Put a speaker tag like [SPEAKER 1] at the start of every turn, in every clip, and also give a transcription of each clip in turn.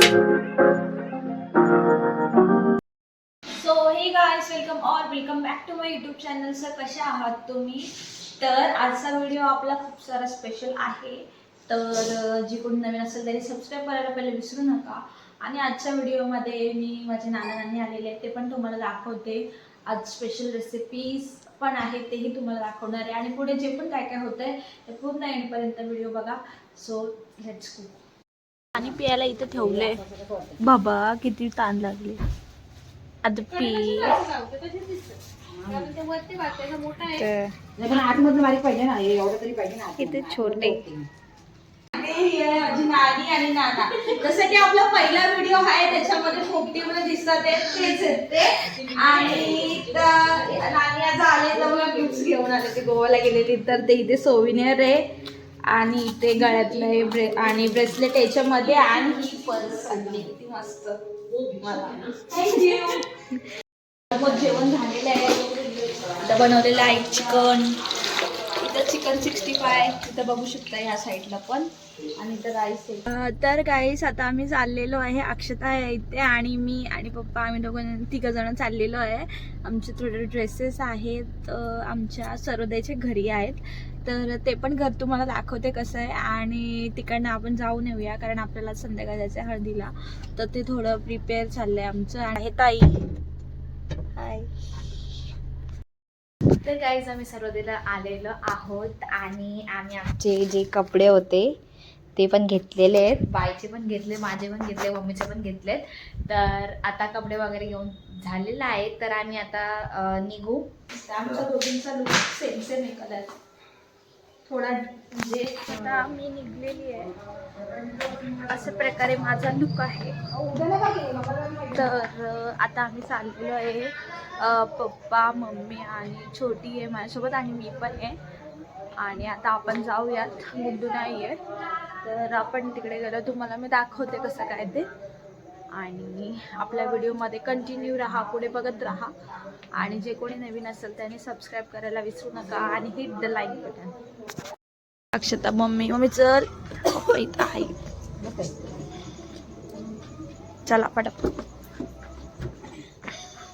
[SPEAKER 1] So hey guys welcome और welcome back to my YouTube channel sir कशा आहात तुम्ही? तर आजचा व्हिडिओ आपला खूप सारा स्पेशल आहे. तर जी कोणी नवीन असेल तरी सबस्क्राईब करायला पहिले विसरू नका. आणि आजच्या व्हिडिओमध्ये मी माझे नाना नानी आलेले आहेत ते पण तुम्हाला दाखवते. आज स्पेशल रेसिपीज पण आहेत तेही तुम्हाला दाखवणार आहे. आणि पुढे जे पण काय काय होतं आहे ते पूर्ण एंडपर्यंत व्हिडिओ बघा. सो लेट्स कुक पाणी प्यायला इथं ठेवलंय. बाबा किती ताण लागले. आता पी.
[SPEAKER 2] हे
[SPEAKER 1] किती छोटे. नानी आणि नाना. जसं की आपला पहिला व्हिडिओ आहे त्याच्यामध्ये पोपटीमध्ये दिसतात ते तेच आहेत ते. आणि त- नानी आज आले तर मला गिफ्ट घेऊन आले. ते गोवाला गेलेली तर ते इथे सोविनियर आहे. आणि ते गळ्यातलं हे ब्रे आणि ब्रेसलेट याच्यामध्ये आणि ही पर्स आणली. किती मस्त. मला. जेवण झालेलं आहे. बनवलेलं आहे चिकन चिकन सिक्स्टी फाय तिथं बघू शकता ह्या साईडला पण. आणि राईस तर गाईस आता आम्ही चाललेलो आहे. अक्षता इथे आणि मी आणि पप्पा आम्ही दोघं तिघं जण चाललेलो आहे. आमचे थोडे ड्रेसेस आहेत. आमच्या सरोदयाच्या घरी आहेत. तर ते पण घर तुम्हाला दाखवते कसं आहे. आणि तिकडनं आपण जाऊन येऊया कारण आपल्याला संध्याकाळ जायचं आहे हळदीला. तर ते थोडं प्रिपेअर चाललंय आमचं. आहे ताई. हाय तर गाईज आम्ही सर्वदेला आलेलो आहोत आणि आम्ही आमचे जे कपडे होते ते पण घेतलेले आहेत. बाईचे पण घेतले माझे पण घेतले मम्मीचे पण घेतलेत. तर आता कपडे वगैरे घेऊन झालेला आहे तर आम्ही आता निघू. आमच्या दोघींचा लुक सेम सेम आहे कलर थोडा म्हणजे आता मी निघलेली आहे. अशा प्रकारे माझा लुक आहे. तर आता आम्ही चाललेलो आहे. पप्पा मम्मी आणि छोटी आहे माझ्यासोबत आणि मी पण आहे. आणि आता आपण जाऊयात. गुड्डू नाही आहे. तर आपण तिकडे गेलो. तुम्हाला मी दाखवते कसं काय ते. आणि आपल्या व्हिडिओमध्ये कंटिन्यू राहा. पुढे बघत राहा. आणि जे कोणी नवीन असेल त्याने सबस्क्राईब करायला विसरू नका आणि hit the like button Akshata mummy mummy चल. इथं आहे चला पटापट.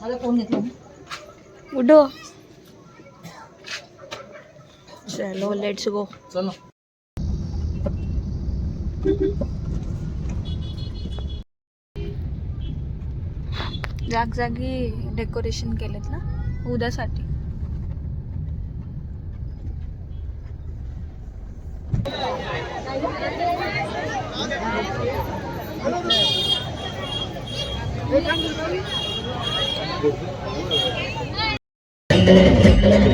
[SPEAKER 2] घेतला
[SPEAKER 1] उडो चलो. लेट्स गो
[SPEAKER 2] चलो.
[SPEAKER 1] जागजागी डेकोरेशन केलेत ना उद्यासाठी. Thank you.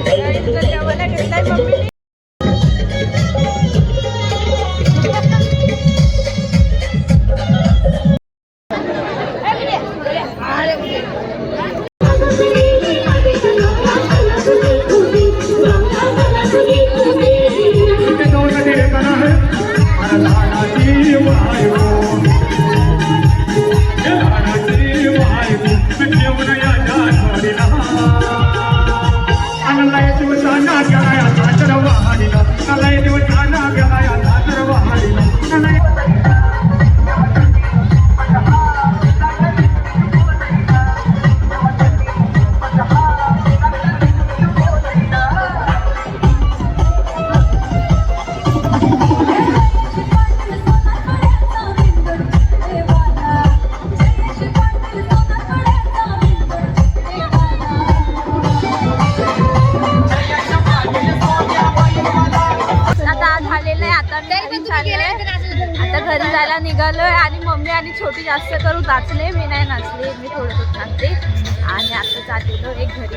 [SPEAKER 1] Thank you. घरी जायला निघालोय आणि मम्मी आणि छोटी जास्त करून नाचले मी नाही नाचले मी थोडंसं नाचते. आणि आता चाललेलो एक घरी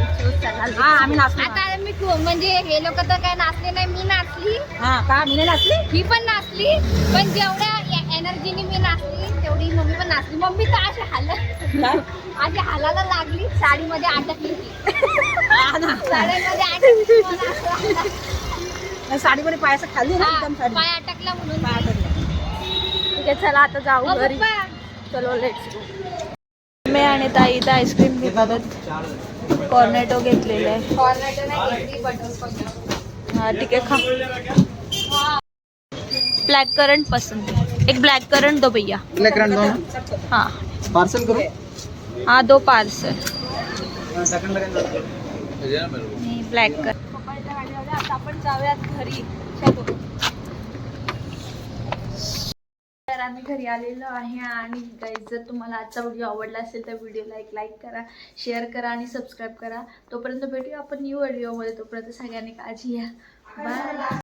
[SPEAKER 2] हा आम्ही नाचलो
[SPEAKER 3] आता मी म्हणजे हे लोक तर काय नाचले नाही मी नाचली.
[SPEAKER 2] हा का? मी नाही नाचली?
[SPEAKER 3] ही पण नाचली पण जेवढ्या एनर्जीने मी नाचली तेवढी मम्मी पण नाचली. मम्मी तर अशी हाल अशी हालायला लागली साडीमध्ये अटकली
[SPEAKER 2] हा.
[SPEAKER 3] साडीमध्ये अटकली मला असं वाटलं.
[SPEAKER 2] नाही, साडी कोणी पायाचं खाल्ली ना एकदम साडी.
[SPEAKER 3] पाय अटकला म्हणून.
[SPEAKER 1] ठीक आहे चला आता जाऊ घरी. चलो लेट्स गो मी आणि ताई इथं आईस्क्रीम घेतात कॉर्नेटो घेतलेले आहे.
[SPEAKER 3] कॉर्नेटो नाही.
[SPEAKER 1] हा ठीक आहे खा. ब्लॅक करंट पसंत एक ब्लैक करंट दो भैया.
[SPEAKER 4] ब्लैक रन दोनों
[SPEAKER 1] हाँ.
[SPEAKER 4] पार्सल करो?
[SPEAKER 1] हाँ दो पार्सल ब्लॅक कर आता आपण जाऊयात घरी. चलो. तर आम्ही घरी आलेलो आहे आणि गाईज जर तुम्हाला आजचा व्हिडिओ आवडला असेल तर व्हिडिओला एक लाईक करा शेअर करा आणि सबस्क्राईब करा. तोपर्यंत भेटूया आपण न्यू व्हिडिओमध्ये तोपर्यंत सगळ्यांनी काळजी घ्या. बाय